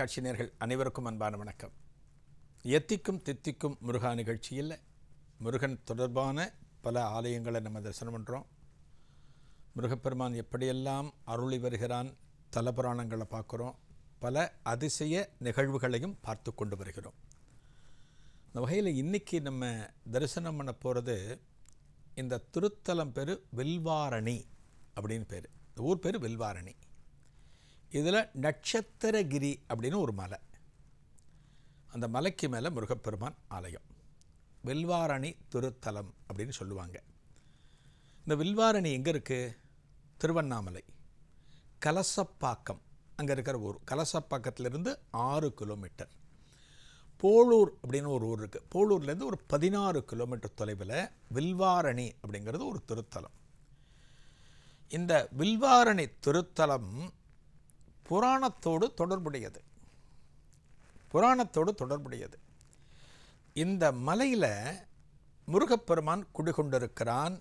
தொலைக்காட்சி நேர்கள் அனைவருக்கும் அன்பான வணக்கம். எத்திக்கும் தித்திக்கும் முருகா நிகழ்ச்சியில் முருகன் தொடர்பான பல ஆலயங்களை நம்ம தரிசனம் பண்ணுறோம் முருகப்பெருமான் எப்படியெல்லாம் அருளி வருகிறான் தலபுராணங்களை பார்க்குறோம் பல அதிசய நிகழ்வுகளையும் பார்த்து கொண்டு வருகிறோம். இந்த வகையில் இன்றைக்கி நம்ம தரிசனம் பண்ண போகிறது இந்த திருத்தலம் பேர் வில்வாரணி அப்படின்னு பேர். இந்த ஊர் பேர் வில்வாரணி. இதில் நட்சத்திரகிரி அப்படின்னு ஒரு மலை. அந்த மலைக்கு மேலே முருகப்பெருமான் ஆலயம். வில்வாரணி திருத்தலம் அப்படின்னு சொல்லுவாங்க. இந்த வில்வாரணி எங்கே இருக்குது திருவண்ணாமலை. கலசப்பாக்கம். அங்கே இருக்கிற ஊர். கலசப்பாக்கத்திலிருந்து ஆறு கிலோமீட்டர். போளூர் அப்படின்னு ஒரு ஊர் இருக்குது போளூர்லேருந்து ஒரு பதினாறு கிலோமீட்டர் தொலைவில் வில்வாரணி அப்படிங்கிறது ஒரு திருத்தலம். இந்த வில்வாரணி திருத்தலம் புராணத்தோடு தொடர்புடையது. புராணத்தோடு தொடர்புடையது. இந்த மலையில் முருகப்பெருமான் குடிகொண்டிருக்கிறான்.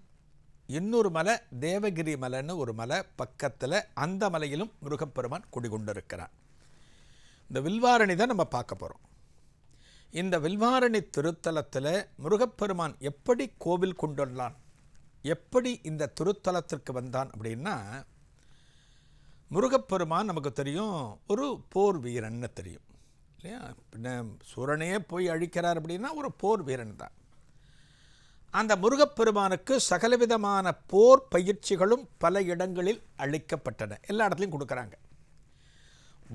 இன்னொரு மலை தேவகிரி மலைன்னு ஒரு மலை பக்கத்தில் அந்த மலையிலும் முருகப்பெருமான் குடிகொண்டிருக்கிறான். இந்த வில்வாரணி தான் நம்ம பார்க்க போகிறோம் இந்த வில்வாரணி திருத்தலத்தில் முருகப்பெருமான் எப்படி கோவில் கொண்டுள்ளான் எப்படி இந்த திருத்தலத்திற்கு வந்தான் அப்படின்னா முருகப்பெருமான் நமக்கு தெரியும் ஒரு போர் வீரன்னு தெரியும். இல்லையா? பின்ன சூரனையே போய் அழிக்கிறார் அப்படின்னா ஒரு போர் வீரன் தான். அந்த முருகப்பெருமானுக்கு சகலவிதமான போர் பயிற்சிகளும் பல இடங்களில் அளிக்கப்பட்டன. எல்லா இடத்துலையும் கொடுக்குறாங்க.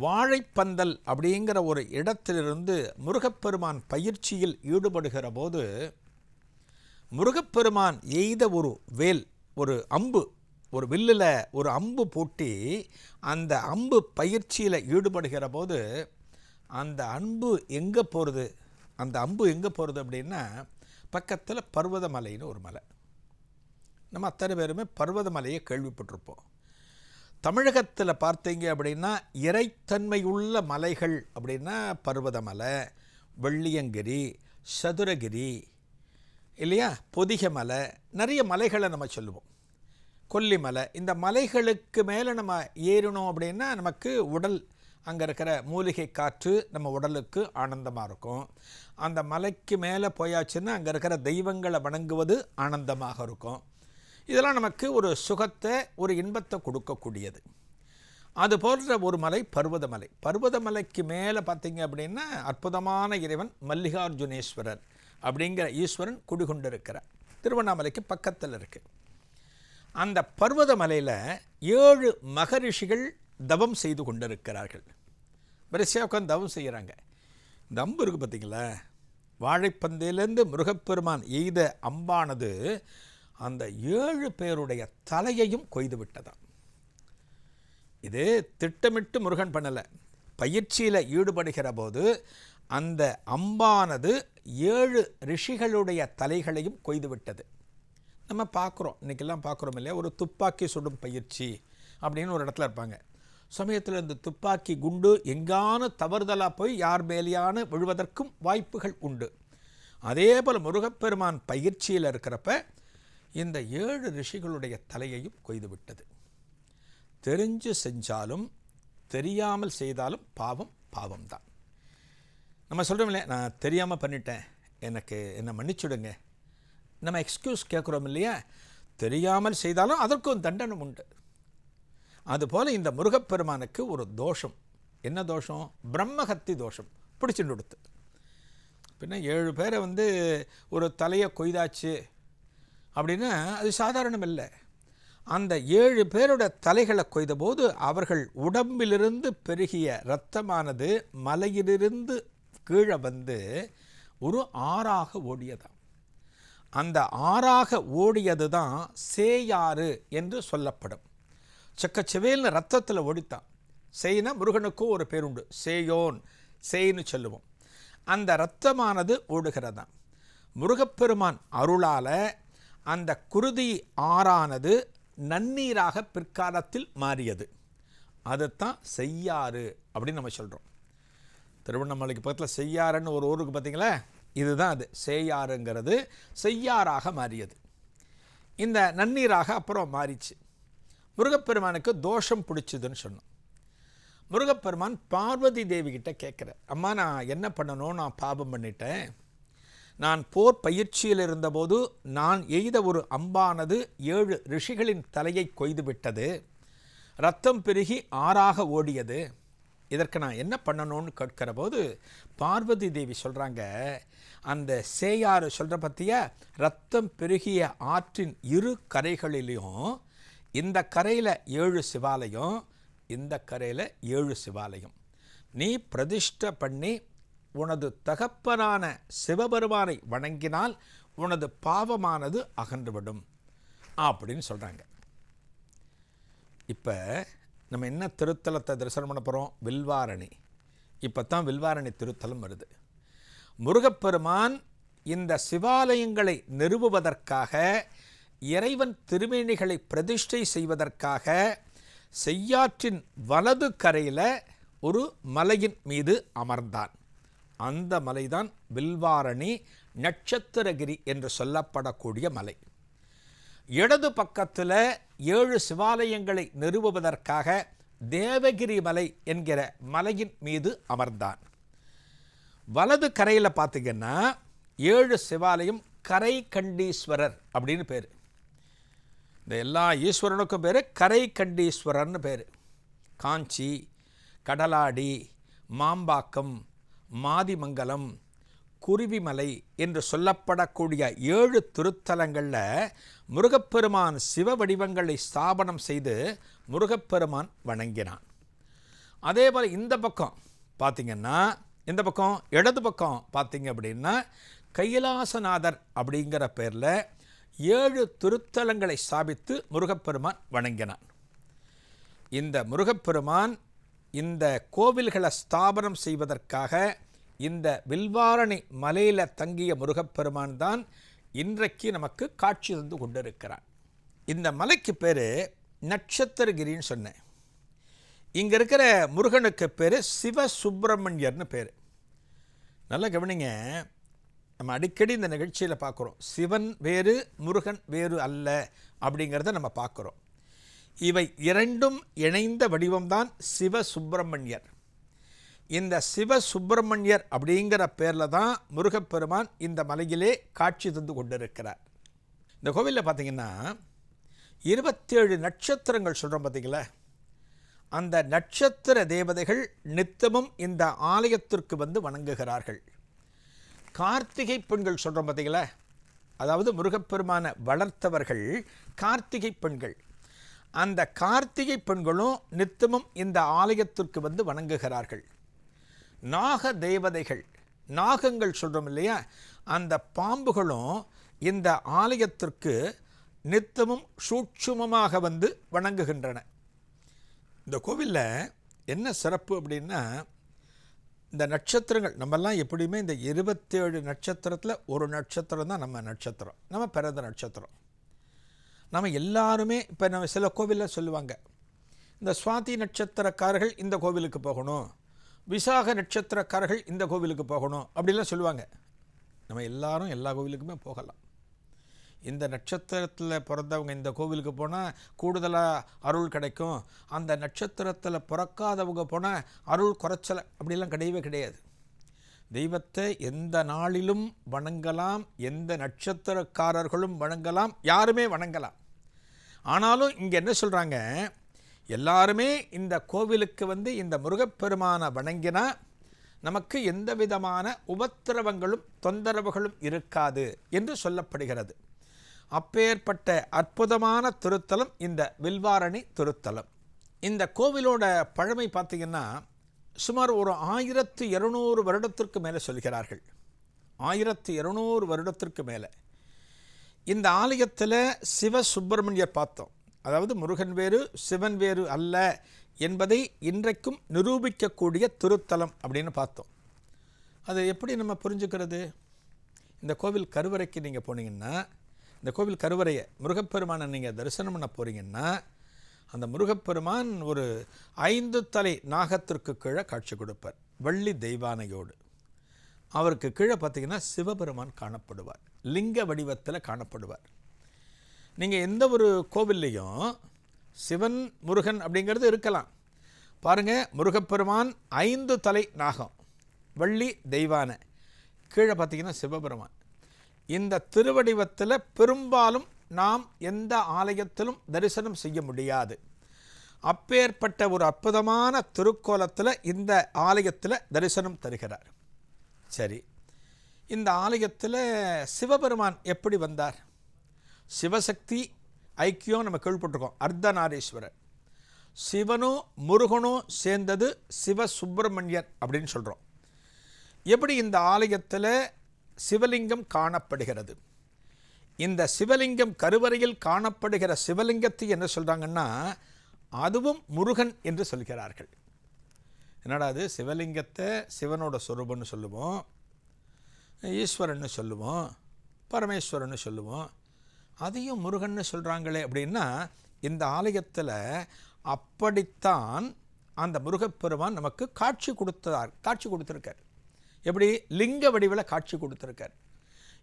வாழைப்பந்தல் அப்படிங்கிற ஒரு இடத்திலிருந்து முருகப்பெருமான் பயிற்சியில் ஈடுபடுகிற போது முருகப்பெருமான் எய்த ஒரு வேல் ஒரு அம்பு ஒரு வில்லில் ஒரு அம்பு பூட்டி அந்த அம்பு பயிற்சியில் ஈடுபடுகிற போது அந்த அன்பு எங்கே போகிறது அந்த அம்பு எங்கே போகிறது அப்படின்னா பக்கத்தில் பர்வதமலைன்னு ஒரு மலை. நம்ம அத்தனை பேருமே பர்வதமலையை கேள்விப்பட்டிருப்போம். தமிழகத்தில் பார்த்தீங்க அப்படின்னா இறைத்தன்மை உள்ள மலைகள் அப்படின்னா பர்வதமலை வெள்ளியங்கிரி சதுரகிரி இல்லையா? பொதிகை மலை நிறைய மலைகளை நம்ம சொல்லுவோம். கொல்லிமலை. இந்த மலைகளுக்கு மேலே நம்ம ஏறினோம் அப்படின்னா நமக்கு உடல் அங்கே இருக்கிற மூலிகை காற்று நம்ம உடலுக்கு ஆனந்தமாக இருக்கும். அந்த மலைக்கு மேலே போயாச்சுன்னா அங்கே இருக்கிற தெய்வங்களை வணங்குவது ஆனந்தமாக இருக்கும். இதெல்லாம் நமக்கு ஒரு சுகத்தை ஒரு இன்பத்தை கொடுக்கக்கூடியது. அது போன்ற ஒரு மலை பர்வதமலை. பர்வதமலைக்கு மேலே பார்த்தீங்க அப்படின்னா அற்புதமான இறைவன் மல்லிகார்ஜுனேஸ்வரர் அப்படிங்கிற ஈஸ்வரன் குடிகொண்டிருக்கிறார். திருவண்ணாமலைக்கு பக்கத்தில் இருக்குது அந்த பர்வதமலையில் ஏழு மகரிஷிகள் தவம் செய்து கொண்டிருக்கிறார்கள். வரிசையாக உட்காந்து தவம் செய்கிறாங்க இந்த அம்பு இருக்குது பார்த்திங்களா வாழைப்பந்தையிலேருந்து முருகப்பெருமான் எய்த அம்பானது அந்த ஏழு பேருடைய தலையையும் கொய்து விட்டதாம். இது திட்டமிட்டு முருகன் பண்ணலை. பயிற்சியில் ஈடுபடுகிற போது அந்த அம்பானது ஏழு ரிஷிகளுடைய தலைகளையும் கொய்து விட்டது. நம்ம பார்க்குறோம். இன்றைக்கெல்லாம் பார்க்குறோம் இல்லையா? ஒரு துப்பாக்கி சுடும் பயிற்சி அப்படின்னு ஒரு இடத்துல இருப்பாங்க. சமயத்தில் இந்த துப்பாக்கி குண்டு எங்கான தவறுதலாக போய் யார் மேலேயான விழுவதற்கும் வாய்ப்புகள் உண்டு. அதே போல் முருகப்பெருமான் பயிற்சியில் இருக்கிறப்ப இந்த ஏழு ரிஷிகளுடைய தலையையும் கொய்து விட்டது. தெரிஞ்சு செஞ்சாலும் தெரியாமல் செய்தாலும் பாவம் பாவம்தான். நம்ம சொல்கிறோம் இல்லையா? நான் தெரியாமல் பண்ணிட்டேன். எனக்கு என்னை மன்னிச்சுடுங்க. நம்ம எக்ஸ்கியூஸ் கேட்குறோம் இல்லையா? தெரியாமல் செய்தாலும் அதற்கும் தண்டனம் உண்டு. அதுபோல் இந்த முருகப்பெருமானுக்கு ஒரு தோஷம். என்ன தோஷம்? பிரம்மஹத்தி தோஷம். பிடிச்சுட்டு கொடுத்து பின்ன ஏழு பேரை வந்து ஒரு தலையை கொய்தாச்சு அப்படின்னா அது சாதாரணம் இல்லை. அந்த ஏழு பேரோட தலைகளை கொய்தபோது அவர்கள் உடம்பிலிருந்து பெருகிய இரத்தமானது மலையிலிருந்து கீழே வந்து ஒரு ஆறாக ஓடியதாம். அந்த ஆறாக ஓடியது தான் சேயாறு என்று சொல்லப்படும். செக்கச்செவேல்னு ரத்தத்தில் ஓடித்தான் செய்னா முருகனுக்கும் ஒரு பேருண்டு. சேயோன் செய்னு சொல்லுவோம். அந்த இரத்தமானது ஓடுகிறதாம். முருகப்பெருமான் அருளால் அந்த குருதி ஆறானது நன்னீராக பிற்காலத்தில் மாறியது. அதுதான் செய்யாறு அப்படின்னு நம்ம சொல்கிறோம் திருவண்ணாமலைக்கு பக்கத்தில் செய்யாறுன்னு ஒரு ஊருக்கு பார்த்தீங்களா இதுதான் அது. சேயாறுங்கிறது செய்யாறாக மாறியது. இந்த நன்னீராக அப்புறம் மாறிச்சு. முருகப்பெருமானுக்கு தோஷம் பிடிச்சதுன்னு சொன்னோம். முருகப்பெருமான் பார்வதி தேவி கிட்ட கேட்குற அம்மா நான் என்ன பண்ணணும்? நான் பாபம் பண்ணிட்டேன். நான் போர் பயிற்சியில் இருந்தபோது நான் எய்த ஒரு அம்பானது ஏழு ரிஷிகளின் தலையை கொய்து விட்டது. ரத்தம் பெருகி ஆறாக ஓடியது. இதற்கு நான் என்ன பண்ணணும்னு கேட்கிற போது பார்வதி தேவி சொல்கிறாங்க அந்த சேயாறு சொல்கிற பற்றிய ரத்தம் பெருகிய ஆற்றின் இரு கரைகளிலையும் இந்த கரையில் ஏழு சிவாலயம் இந்த கரையில் ஏழு சிவாலயம். நீ பிரதிஷ்டை பண்ணி உனது தகப்பனான சிவபெருமானை வணங்கினால் உனது பாவமானது அகன்றுவிடும் அப்படின்னு சொல்கிறாங்க இப்போ நம்ம என்ன திருத்தலத்தை தரிசனம் பண்ண போகிறோம் வில்வாரணி. இப்போ தான் வில்வாரணி திருத்தலம் வருது. முருகப்பெருமான் இந்த சிவாலயங்களை நிறுவுவதற்காக இறைவன் திருமேனிகளை பிரதிஷ்டை செய்வதற்காக செய்யாற்றின் வலது கரையில் ஒரு மலையின் மீது அமர்ந்தான். அந்த மலைதான் வில்வாரணி நட்சத்திரகிரி என்று சொல்லப்படக்கூடிய மலை. இடது பக்கத்தில் ஏழு சிவாலயங்களை நிறுவுவதற்காக தேவகிரி மலை என்கிற மலையின் மீது அமர்ந்தான். வலது கரையில் பார்த்தீங்கன்னா ஏழு சிவாலயம் கரை கண்டீஸ்வரர் அப்படின்னு பேர். இந்த எல்லா ஈஸ்வரனுக்கும் பேர் கரை கண்டீஸ்வரர்னு பேர். காஞ்சி கடலாடி மாம்பாக்கம் மாதிமங்கலம் குருவிமலை என்று சொல்லப்படக்கூடிய ஏழு திருத்தலங்களில் முருகப்பெருமான் சிவ வடிவங்களை ஸ்தாபனம் செய்து முருகப்பெருமான் வணங்கினான். அதே போல் இந்த பக்கம் பார்த்திங்கன்னா இந்த பக்கம் இடது பக்கம் பார்த்திங்க அப்படின்னா கைலாசநாதர் அப்படிங்கிற பேரில் ஏழு திருத்தலங்களை ஸ்தாபித்து முருகப்பெருமான் வணங்கினான். இந்த முருகப்பெருமான் இந்த கோவில்களை ஸ்தாபனம் செய்வதற்காக இந்த வில்வாரணி மலையில் தங்கிய முருகப்பெருமான் தான் இன்றைக்கு நமக்கு காட்சி தந்து கொண்டிருக்கிறான் இந்த மலைக்கு பேர் நட்சத்திரகிரின்னு சொன்னேன். இங்கே இருக்கிற முருகனுக்கு பேர் சிவசுப்பிரமணியர்னு பேர். நல்லா கவனிங்க நம்ம அடிக்கடி இந்த நிகழ்ச்சியில் பார்க்குறோம் சிவன் வேறு முருகன் வேறு அல்ல அப்படிங்கிறத நம்ம பார்க்குறோம் இவை இரண்டும் இணைந்த வடிவம்தான் சிவசுப்பிரமணியர் இந்த சிவ சுப்பிரமணியர் அப்படிங்கிற பேரில் தான் முருகப்பெருமான் இந்த மலையிலே காட்சி தந்து கொண்டிருக்கிறார். இந்த கோவிலில் பார்த்தீங்கன்னா இருபத்தேழு நட்சத்திரங்கள் சொல்கிறோம் பார்த்தீங்களா அந்த நட்சத்திர தேவதைகள் நித்தமும் இந்த ஆலயத்திற்கு வந்து வணங்குகிறார்கள். கார்த்திகை பெண்கள் சொல்கிறோம் பார்த்தீங்களா அதாவது முருகப்பெருமான வளர்த்தவர்கள் கார்த்திகை பெண்கள். அந்த கார்த்திகை பெண்களும் நித்தமும் இந்த ஆலயத்திற்கு வந்து வணங்குகிறார்கள். நாக தேவதைகள் நாகங்கள் சொல்கிறோம் இல்லையா? அந்த பாம்புகளும் இந்த ஆலயத்திற்கு நித்தமும் சூட்சுமமாக வந்து வணங்குகின்றன. இந்த கோவிலில் என்ன சிறப்பு அப்படின்னா இந்த நட்சத்திரங்கள் நம்மெல்லாம் எப்படியுமே இந்த இருபத்தேழு நட்சத்திரத்தில் ஒரு நட்சத்திரம் தான் நம்ம நட்சத்திரம். நம்ம பிறந்த நட்சத்திரம். நம்ம எல்லாருமே இப்போ நம்ம சில கோவிலில் சொல்லுவாங்க இந்த சுவாதி நட்சத்திரக்காரர்கள் இந்த கோவிலுக்கு போகணும். விசாக நட்சத்திரக்காரர்கள் இந்த கோவிலுக்கு போகணும் அப்படிலாம் சொல்லுவாங்க. நம்ம எல்லாரும் எல்லா கோவிலுக்குமே போகலாம். இந்த நட்சத்திரத்தில் பிறந்தவங்க இந்த கோவிலுக்கு போனால் கூடுதலாக அருள் கிடைக்கும். அந்த நட்சத்திரத்தில் பிறக்காதவங்க போனால் அருள் குறைச்சலை அப்படிலாம் கிடையவே கிடையாது. தெய்வத்தை எந்த நாளிலும் வணங்கலாம் எந்த நட்சத்திரக்காரர்களும் வணங்கலாம் யாருமே வணங்கலாம். ஆனாலும் இங்கே என்ன சொல்கிறாங்க எல்லாருமே இந்த கோவிலுக்கு வந்து இந்த முருகப்பெருமானை வணங்கினா நமக்கு எந்த விதமான உபத்திரவங்களும் தொந்தரவுகளும் இருக்காது என்று சொல்லப்படுகிறது. அப்பேற்பட்ட அற்புதமான திருத்தலம் இந்த வில்வாரணி திருத்தலம். இந்த கோவிலோட பழமை பார்த்திங்கன்னா சுமார் ஒரு ஆயிரத்து இருநூறு வருடத்திற்கு மேலே சொல்கிறார்கள். ஆயிரத்து இருநூறு வருடத்திற்கு மேலே. இந்த ஆலயத்தில் சிவ சுப்பிரமணியர் பார்த்தோம். அதாவது முருகன் வேறு சிவன் வேறு அல்ல என்பதை இன்றைக்கும் நிரூபிக்கக்கூடிய திருத்தலம் அப்படின்னு பார்த்தோம். அது எப்படி நம்ம புரிஞ்சுக்கிறது? இந்த கோவில் கருவறைக்கு நீங்கள் போனீங்கன்னா இந்த கோவில் கருவறையை முருகப்பெருமானை நீங்கள் தரிசனம் பண்ண போகிறீங்கன்னா அந்த முருகப்பெருமான் ஒரு ஐந்து தலை நாகத்திற்கு கீழே காட்சி கொடுப்பார் வள்ளி தெய்வானையோடு. அவருக்கு கீழே பார்த்தீங்கன்னா சிவபெருமான் காணப்படுவார் லிங்க வடிவத்தில் காணப்படுவார். நீங்கள் எந்த ஒரு கோவில்லையும் சிவன் முருகன் அப்படிங்கிறது இருக்கலாம். பாருங்க முருகப்பெருமான் ஐந்து தலை நாகம் வள்ளி தெய்வான. கீழே பார்த்தீங்கன்னா சிவபெருமான். இந்த திருவடிவத்தில் பெரும்பாலும் நாம் எந்த ஆலயத்திலும் தரிசனம் செய்ய முடியாது. அப்பேற்பட்ட ஒரு அற்புதமான திருக்கோலத்தில் இந்த ஆலயத்தில் தரிசனம் தருகிறார். சரி இந்த ஆலயத்தில் சிவபெருமான் எப்படி வந்தார்? சிவசக்தி ஐக்கியம் நம்ம கேள்விப்பட்டிருக்கோம். அர்த்தநாரீஸ்வரர் சிவனும் முருகனும் சேர்ந்தது சிவ சுப்பிரமணியன் அப்படின்னு சொல்கிறோம் எப்படி இந்த ஆலயத்தில் சிவலிங்கம் காணப்படுகிறது? இந்த சிவலிங்கம் கருவறையில் காணப்படுகிற சிவலிங்கத்தை என்ன சொல்கிறாங்கன்னா அதுவும் முருகன் என்று சொல்கிறார்கள். என்னடா அது? சிவலிங்கத்தை சிவனோட சொரூபம்னு சொல்லுவோம் ஈஸ்வரன்னு சொல்லுவோம் பரமேஸ்வரன்னு சொல்லுவோம் அதையும் முருகன்னு சொல்கிறாங்களே அப்படின்னா இந்த ஆலயத்தில் அப்படித்தான் அந்த முருகப்பெருமான் நமக்கு காட்சி கொடுத்தார் காட்சி கொடுத்துருக்கார். எப்படி? லிங்க வடிவில் காட்சி கொடுத்துருக்கார்.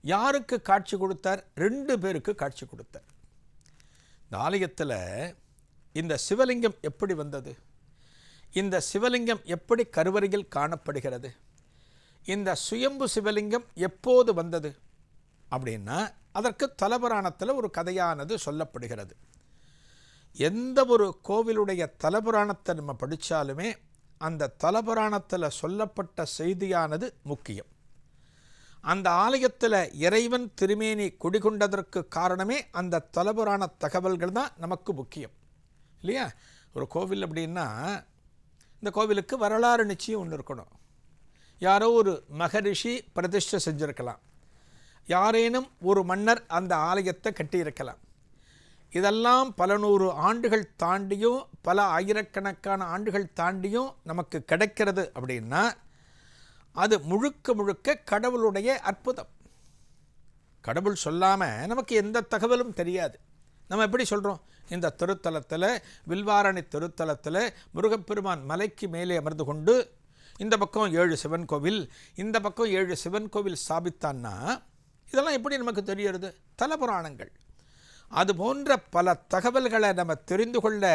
யாருக்கு காட்சி கொடுத்தார்? ரெண்டு பேருக்கு காட்சி கொடுத்தார். இந்த ஆலயத்தில் இந்த சிவலிங்கம் எப்படி வந்தது? இந்த சிவலிங்கம் எப்படி கருவறையில் காணப்படுகிறது? இந்த சுயம்பு சிவலிங்கம் எப்போது வந்தது? அப்படின்னா அதற்கு தலபுராணத்தில் ஒரு கதையானது சொல்லப்படுகிறது. எந்த ஒரு கோவிலுடைய தலபுராணத்தை நம்ம படித்தாலுமே அந்த தலபுராணத்தில் சொல்லப்பட்ட செய்தியானது முக்கியம். அந்த ஆலயத்தில் இறைவன் திருமேனி குடிகொண்டதற்கு காரணமே அந்த தலபுராண தகவல்கள் தான் நமக்கு முக்கியம். இல்லையா? ஒரு கோவில் அப்படின்னா இந்த கோவிலுக்கு வரலாறு நிச்சயம் ஒன்று இருக்கணும். யாரோ ஒரு மகரிஷி பிரதிஷ்டை செஞ்சுருக்கலாம். யாரேனும் ஒரு மன்னர் அந்த ஆலயத்தை கட்டியிருக்கலாம். இதெல்லாம் பல நூறு ஆண்டுகள் தாண்டியும் பல ஆயிரக்கணக்கான ஆண்டுகள் தாண்டியும் நமக்கு கிடைக்கிறது அப்படின்னா அது முழுக்க முழுக்க கடவுளுடைய அற்புதம். கடவுள் சொல்லாமல் நமக்கு எந்த தகவலும் தெரியாது. நம்ம எப்படி சொல்கிறோம் இந்த திருத்தலத்தில் வில்வாரணி திருத்தலத்தில் முருகப்பெருமான் மலைக்கு மேலே அமர்ந்து கொண்டு இந்த பக்கம் ஏழு சிவன் கோவில் இந்த பக்கம் ஏழு சிவன் கோவில் ஸ்தாபித்தான்னா இதெல்லாம் எப்படி நமக்கு தெரியறது தலபுராணங்கள். அது போன்ற பல தகவல்களை நம்ம தெரிந்து கொள்ள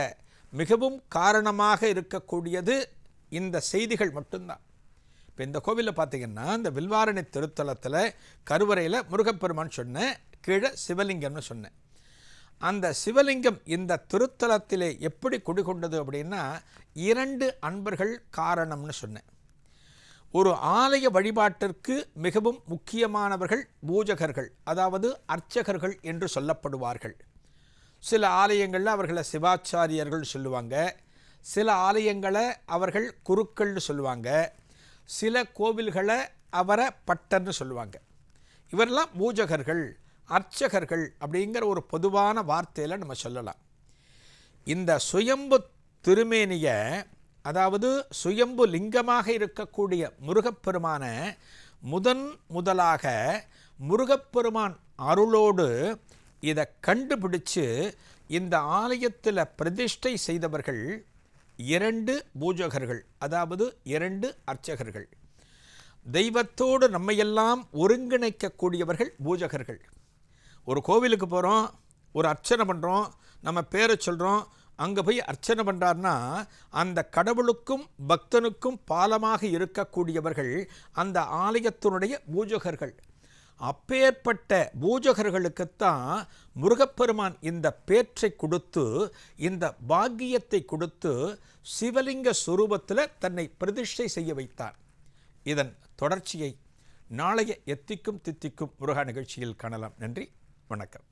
மிகவும் காரணமாக இருக்கக்கூடியது இந்த செய்திகள் மட்டும்தான். இப்போ இந்த கோவிலில் பார்த்தீங்கன்னா இந்த வில்வாரணி திருத்தலத்தில் கருவறையில் முருகப்பெருமான் சொன்னேன் கீழே சிவலிங்கம்னு சொன்னேன் அந்த சிவலிங்கம் இந்த திருத்தலத்திலே எப்படி குடிகொண்டது அப்படின்னா இரண்டு அன்பர்கள் காரணம்னு சொன்னேன் ஒரு ஆலய வழிபாட்டிற்கு மிகவும் முக்கியமானவர்கள் பூஜகர்கள் அதாவது அர்ச்சகர்கள் என்று சொல்லப்படுவார்கள். சில ஆலயங்களில் அவர்களை சிவாச்சாரியர்கள் சொல்லுவாங்க. சில ஆலயங்களை அவர்கள் குருக்கள்னு சொல்லுவாங்க. சில கோவில்களை அவரை பட்டர்னு சொல்லுவாங்க. இவரெல்லாம் பூஜகர்கள் அர்ச்சகர்கள் அப்படிங்கிற ஒரு பொதுவான வார்த்தையில் நம்ம சொல்லலாம். இந்த சுயம்பு திருமேனியை அதாவது சுயம்பு லிங்கமாக இருக்கக்கூடிய முருகப்பெருமான முதன் முதலாக முருகப்பெருமான் அருளோடு இதை கண்டுபிடிச்சு இந்த ஆலயத்தில் பிரதிஷ்டை செய்தவர்கள் இரண்டு பூஜகர்கள் அதாவது இரண்டு அர்ச்சகர்கள். தெய்வத்தோடு நம்மையெல்லாம் ஒருங்கிணைக்கக்கூடியவர்கள் பூஜகர்கள். ஒரு கோவிலுக்கு போகிறோம் ஒரு அர்ச்சனை பண்ணுறோம் நம்ம பேரை சொல்கிறோம் அங்கே போய் அர்ச்சனை பண்ணுறாருன்னா அந்த கடவுளுக்கும் பக்தனுக்கும் பாலமாக இருக்கக்கூடியவர்கள் அந்த ஆலயத்தினுடைய பூஜகர்கள். அப்பேற்பட்ட பூஜகர்களுக்குத்தான் முருகப்பெருமான் இந்த பேற்றை கொடுத்து இந்த பாக்கியத்தை கொடுத்து சிவலிங்க சுரூபத்தில் தன்னை பிரதிஷ்டை செய்ய வைத்தார். இதன் தொடர்ச்சியை நாளைய எத்திக்கும் தித்திக்கும் முருகா நிகழ்ச்சியில் காணலாம். நன்றி. வணக்கம்.